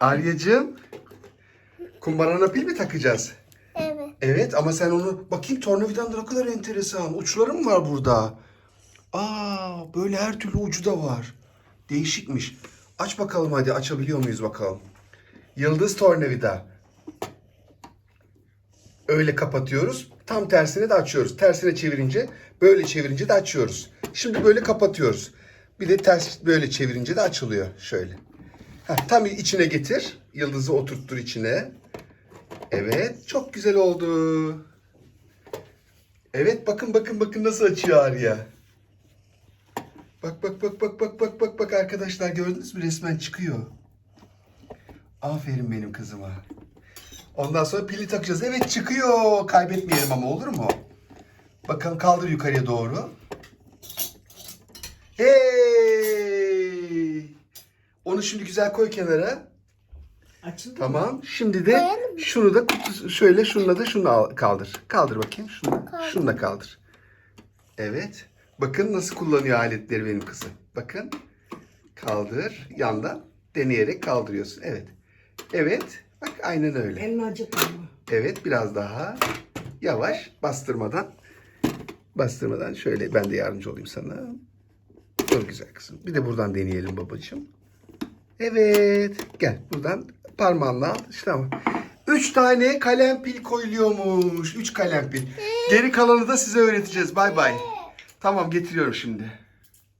Aryacığım. Kumbarana pil mi takacağız? Evet. Evet ama sen onu bakayım tornavidan da ne kadar enteresan. Uçları mı var burada? Aa böyle her türlü ucu da var. Değişikmiş. Aç bakalım hadi açabiliyor muyuz bakalım. Yıldız tornavida. Öyle kapatıyoruz. Tam tersine de açıyoruz. Tersine çevirince böyle çevirince de açıyoruz. Şimdi böyle kapatıyoruz. Bir de ters böyle çevirince de açılıyor. Şöyle. Heh, tam içine getir. Yıldızı oturttur içine. Evet, çok güzel oldu. Evet, bakın bakın bakın nasıl açıyor Arya. Bak bak bak bak bak bak bak bak arkadaşlar gördünüz mü resmen çıkıyor. Aferin benim kızıma. Ondan sonra pili takacağız. Evet çıkıyor. Kaybetmeyelim ama olur mu? Bakalım kaldır yukarıya doğru. Hey! Onu şimdi güzel koy kenara. Açıldı mı? Tamam. Şimdi de Koyalım şunu da kutu şöyle şununla da şunu al, kaldır. Kaldır bakayım. Şunu, şunu da kaldır. Evet. Bakın nasıl kullanıyor aletleri benim kızım. Bakın. Kaldır. Yandan deneyerek kaldırıyorsun. Evet. Evet. Bak aynen öyle. Elini acıtma ama. Evet biraz daha. Yavaş. Bastırmadan. Bastırmadan şöyle ben de yardımcı olayım sana. Çok güzel kızım. Bir de buradan deneyelim babacığım. Evet. Gel buradan parmağınla al. İşte tamam. Üç tane kalem pil koyuluyormuş. Üç kalem pil. Geri kalanı da size öğreteceğiz. Bay bay. Tamam getiriyorum şimdi.